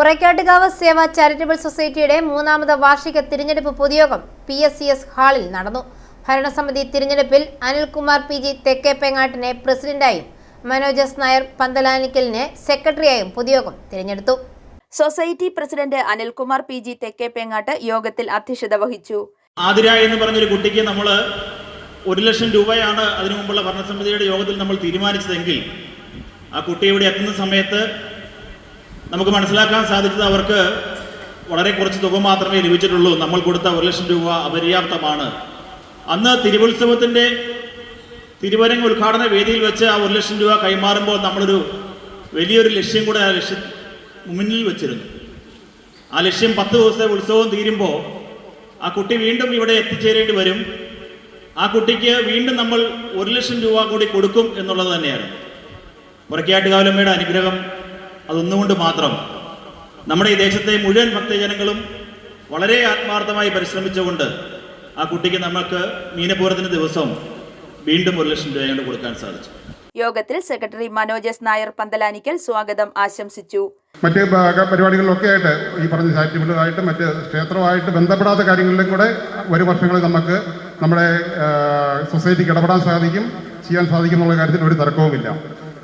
പുറക്കാട്ടുകാവ് സേവ charitable സൊസൈറ്റിയുടെ മൂന്നാമത് വാർഷിക തിരഞ്ഞെടുപ്പ് പൊതുയോഗം പി എസ് സി എസ് ഹാളിൽ നടന്നു. ഭരണസമിതി തിരഞ്ഞെടുപ്പിൽ അനിൽകുമാർ പി ജി തെക്കേപ്പേങ്ങാട്ടിനെ പ്രസിഡന്റായും മനോജസ് നായർ പന്തലാനിക്കലിനെ സെക്രട്ടറിയായും പൊതുയോഗം തിരഞ്ഞെടുത്തു. Society president Anilkumar P G Thekkeppengattu യോഗത്തിൽ അധ്യക്ഷത വഹിച്ചു. ആതിര എന്ന് പറഞ്ഞൊരു കുട്ടിക്ക് നമ്മൾ ഒരു ലക്ഷം രൂപയാണ് അതിനു മുമ്പുള്ള ഭരണസമിതിയുടെ യോഗത്തിൽ നമ്മൾ തീരുമാനിച്ചതെങ്കിൽ ആ കുട്ടി ഇവിടെ എത്തുന്ന സമയത്ത് നമുക്ക് മനസ്സിലാക്കാൻ സാധിച്ചത് അവർക്ക് വളരെ കുറച്ച് തുക മാത്രമേ ലഭിച്ചിട്ടുള്ളൂ. നമ്മൾ കൊടുത്ത ഒരു ലക്ഷം രൂപ അപര്യാപ്തമാണ്. അന്ന് തിരുവുത്സവത്തിന്റെ തിരുവരങ്ങ് ഉദ്ഘാടന വേദിയിൽ വെച്ച് ആ ഒരു ലക്ഷം രൂപ കൈമാറുമ്പോൾ നമ്മളൊരു വലിയൊരു ലക്ഷ്യം കൂടെ ആ ലക്ഷ്യം മുന്നിൽ വെച്ചിരുന്നു. ആ ലക്ഷ്യം പത്ത് ദിവസത്തെ ഉത്സവം തീരുമ്പോൾ ആ കുട്ടി വീണ്ടും ഇവിടെ എത്തിച്ചേരേണ്ടി വരും. ആ കുട്ടിക്ക് വീണ്ടും നമ്മൾ ഒരു ലക്ഷം രൂപ കൂടി കൊടുക്കും എന്നുള്ളത് തന്നെയാണ്. പുറക്കാട്ടുകാലമ്മയുടെ അനുഗ്രഹം അതൊന്നുകൊണ്ട് മാത്രം. നമ്മുടെ ഈ ദേശത്തെ മുഴുവൻ ഭക്തജനങ്ങളും വളരെ ആത്മാർത്ഥമായി പരിശ്രമിച്ചുകൊണ്ട് ആ കുട്ടിക്ക് നമുക്ക് മീനപൂരത്തിന് ദിവസം വീണ്ടും ഒരു ലക്ഷം രൂപ കൊണ്ട് കൊടുക്കാൻ സാധിച്ചു. യോഗത്തിൽ സെക്രട്ടറി മനോജ് എസ് നായർ പന്തലാനിക്കൽ സ്വാഗതം ആശംസിച്ചു. മറ്റ് പരിപാടികളിലൊക്കെ ആയിട്ട് ഈ പറഞ്ഞ ചാരിറ്റബിളായിട്ട് മറ്റ് ക്ഷേത്രമായിട്ട് ബന്ധപ്പെടാത്ത കാര്യങ്ങളിലും കൂടെ വരും വർഷങ്ങളിൽ നമുക്ക് നമ്മുടെ സൊസൈറ്റിക്ക് ഇടപെടാൻ സാധിക്കും ചെയ്യാൻ സാധിക്കും എന്നുള്ള കാര്യത്തിൽ ഒരു തർക്കവുമില്ല.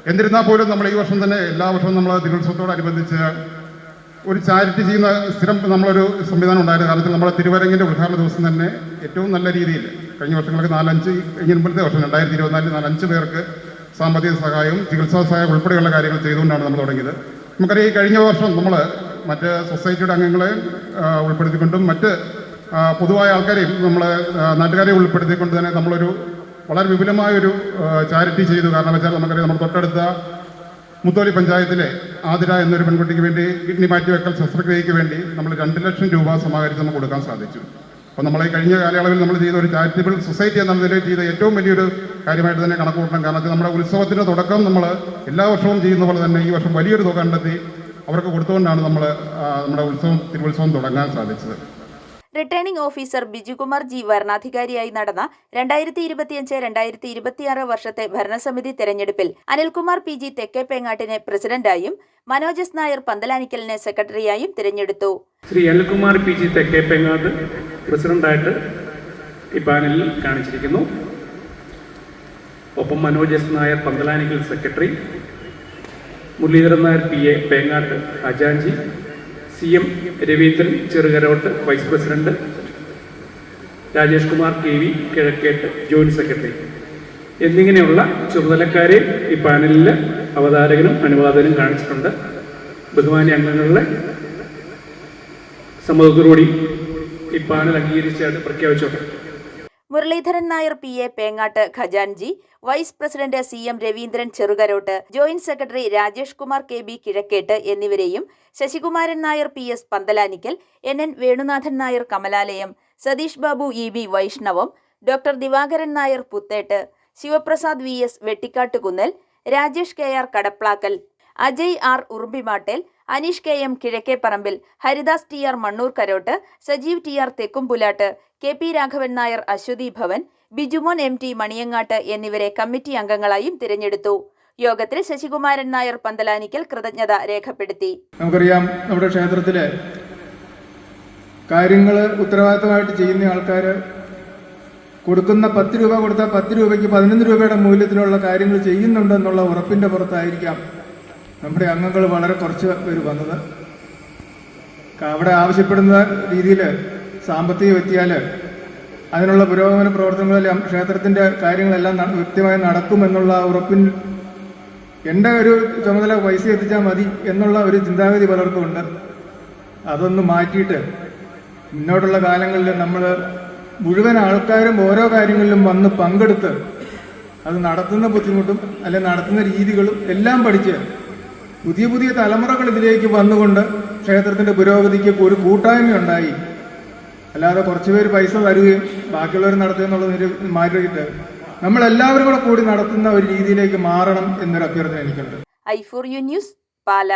എന്നിരുന്നാൽ പോലും നമ്മൾ ഈ വർഷം തന്നെ എല്ലാ വർഷവും നമ്മൾ ദിനോത്സവത്തോടനുബന്ധിച്ച് ഒരു ചാരിറ്റി ചെയ്യുന്ന സ്ഥിരം നമ്മളൊരു സംവിധാനം ഉണ്ടായിരുന്ന. കാലത്ത് നമ്മുടെ തിരുവരങ്ങിന്റെ ഉദ്ഘാടന ദിവസം തന്നെ ഏറ്റവും നല്ല രീതിയിൽ കഴിഞ്ഞ വർഷങ്ങൾക്ക് നാലഞ്ച് കഴിഞ്ഞ മുമ്പത്തെ വർഷം രണ്ടായിരത്തി ഇരുപത്തിനാലിൽ നാലഞ്ച് പേർക്ക് സാമ്പത്തിക സഹായവും ചികിത്സാ സഹായം ഉൾപ്പെടെയുള്ള കാര്യങ്ങൾ ചെയ്തുകൊണ്ടാണ് നമ്മൾ തുടങ്ങിയത്. നമുക്കറിയാം ഈ കഴിഞ്ഞ വർഷം നമ്മൾ മറ്റ് സൊസൈറ്റിയുടെ അംഗങ്ങളെ ഉൾപ്പെടുത്തിക്കൊണ്ടും മറ്റ് പൊതുവായ ആൾക്കാരെയും നമ്മൾ നാട്ടുകാരെ ഉൾപ്പെടുത്തിക്കൊണ്ട് തന്നെ നമ്മളൊരു വളരെ വിപുലമായൊരു ചാരിറ്റി ചെയ്തു. കാരണം വെച്ചാൽ നമുക്കറിയാം നമ്മുടെ തൊട്ടടുത്ത മുത്തോലി പഞ്ചായത്തിലെ ആതിര എന്നൊരു പെൺകുട്ടിക്ക് വേണ്ടി കിഡ്നി മാറ്റിവെക്കൽ ശസ്ത്രക്രിയയ്ക്ക് വേണ്ടി നമ്മൾ രണ്ട് ലക്ഷം രൂപ സമാഹരിച്ച് നമുക്ക് കൊടുക്കാൻ സാധിച്ചു. അപ്പോൾ നമ്മൾ ഈ കഴിഞ്ഞ കാലയളവിൽ നമ്മൾ ചെയ്ത ഒരു ചാരിറ്റബിൾ സൊസൈറ്റി എന്ന നിലയിൽ ചെയ്ത ഏറ്റവും വലിയൊരു കാര്യമായിട്ട് തന്നെ കണക്ക് കാരണം വെച്ചാൽ നമ്മുടെ ഉത്സവത്തിന്റെ തുടക്കം നമ്മൾ എല്ലാ വർഷവും ചെയ്യുന്ന പോലെ തന്നെ ഈ വർഷം വലിയൊരു തുക കണ്ടെത്തി അവർക്ക് കൊടുത്തുകൊണ്ടാണ് നമ്മൾ നമ്മുടെ ഉത്സവം തിരുവുത്സവം തുടങ്ങാൻ സാധിച്ചത്. റിട്ടേണിംഗ് ഓഫീസർ ബിജുകുമാർ ജി വരണാധികാരിയായി നടന്ന രണ്ടായിരത്തി ഇരുപത്തിയഞ്ച് രണ്ടായിരത്തി ഇരുപത്തിയാറ് വർഷത്തെ ഭരണസമിതി തെരഞ്ഞെടുപ്പിൽ അനിൽകുമാർ പി ജി തെക്കേപ്പേങ്ങാട്ടിനെ പ്രസിഡന്റായും മനോജ് എസ് നായർ പന്തലാനിക്കലിനെ സെക്രട്ടറിയായും തിരഞ്ഞെടുത്തു. ശ്രീ അനിൽകുമാർ പി ജി തെക്കേപ്പേങ്ങാട്ട് പ്രസിഡന്റായിട്ട് ഈ പാനലിൽ കാണിച്ചിരിക്കുന്നു. ഒപ്പം Manoj S Nair Panthalanickal secretary Muraleedharan Nair P A Pengattu അജാഞ്ചി C M Raveendran Cherukarottu vice president. Rajesh Kumar K V Kizhakkettu joint secretary. എന്നിങ്ങനെയുള്ള ചുമതലക്കാരെ ഈ പാനലിൽ അവതാരകനും അനുവാദകനും കാണിച്ചിട്ടുണ്ട്. ബഹുമാനി അംഗങ്ങളുടെ സമ്മതത്തോടുകൂടി ഈ പാനൽ അംഗീകരിച്ചായിട്ട് പ്രഖ്യാപിച്ചോട്ടെ. Muraleedharan Nair P A Pengatt ഖജാൻജി vice president C M Raveendran Cherukarottu joint secretary Rajesh Kumar K B Kizhakkettu എന്നിവരെയും Sasikumaran Nair P S Panthalanickal N N Venunathan Nair Kamalalayam Satheesh Babu E B Vaishnavam doctor Divakaran Nair Puthettu Sivaprasad V S Vettikattukunnel Rajesh K R Kadaplackal Ajay R Urumbimattel Aneesh K M Kizhakkeparambil Haridas T R Mannoor Karottu Sajeev T R Thekkumpulattu K P Raghavan Nair Aswathy Bhavan Bijumon M T Maniyangattu എന്നിവരെ committee അംഗങ്ങളായും തിരഞ്ഞെടുത്തു. യോഗത്തിൽ ശശികുമാരൻ നായർ പന്തലാനിക്കൽ കൃതജ്ഞത രേഖപ്പെടുത്തി. നമുക്കറിയാം നമ്മുടെ ക്ഷേത്രത്തിലെ കാര്യങ്ങൾ ഉത്തരവാദിത്തമായിട്ട് ചെയ്യുന്ന ആൾക്കാർ കൊടുക്കുന്ന പത്ത് രൂപ കൊടുത്താൽ പത്ത് രൂപയ്ക്ക് പതിനൊന്ന് രൂപയുടെ മൂല്യത്തിലുള്ള കാര്യങ്ങൾ ചെയ്യുന്നുണ്ടെന്നുള്ള ഉറപ്പിന്റെ പുറത്തായിരിക്കാം നമ്മുടെ അംഗങ്ങൾ വളരെ കുറച്ച് പേര് വന്നത്. അവിടെ ആവശ്യപ്പെടുന്ന രീതിയിൽ സാമ്പത്തിക എത്തിയാൽ അതിനുള്ള പുരോഗമന പ്രവർത്തനങ്ങളിൽ ക്ഷേത്രത്തിന്റെ കാര്യങ്ങളെല്ലാം വ്യക്തമായി നടക്കുമെന്നുള്ള ഉറപ്പിൻ എന്റെ ഒരു ചുമതല പൈസ എത്തിച്ചാൽ മതി എന്നുള്ള ഒരു ചിന്താഗതി പലർക്കും ഉണ്ട് അതൊന്ന് മാറ്റിയിട്ട് മുന്നോട്ടുള്ള കാലങ്ങളിൽ നമ്മൾ മുഴുവൻ ആൾക്കാരും ഓരോ കാര്യങ്ങളിലും വന്ന് പങ്കെടുത്ത് അത് നടത്തുന്ന ബുദ്ധിമുട്ടും അല്ലെ നടത്തുന്ന രീതികളും എല്ലാം പഠിച്ച് പുതിയ പുതിയ തലമുറകൾ ഇതിലേക്ക് വന്നുകൊണ്ട് ക്ഷേത്രത്തിന്റെ പുരോഗതിക്ക് ഒരു കൂട്ടായ്മ കൂട്ടായ്മയുണ്ടായി അല്ലാതെ കുറച്ചുപേര് പൈസ തരുകയും ബാക്കിയുള്ളവർ നടത്തുക എന്നുള്ളത് മാറ്റിയിട്ട് നമ്മളെല്ലാവരും കൂടെ കൂടി നടത്തുന്ന ഒരു രീതിയിലേക്ക് മാറണം എന്നൊരു അഭ്യർത്ഥന എനിക്കുണ്ട്. I for U news Pala.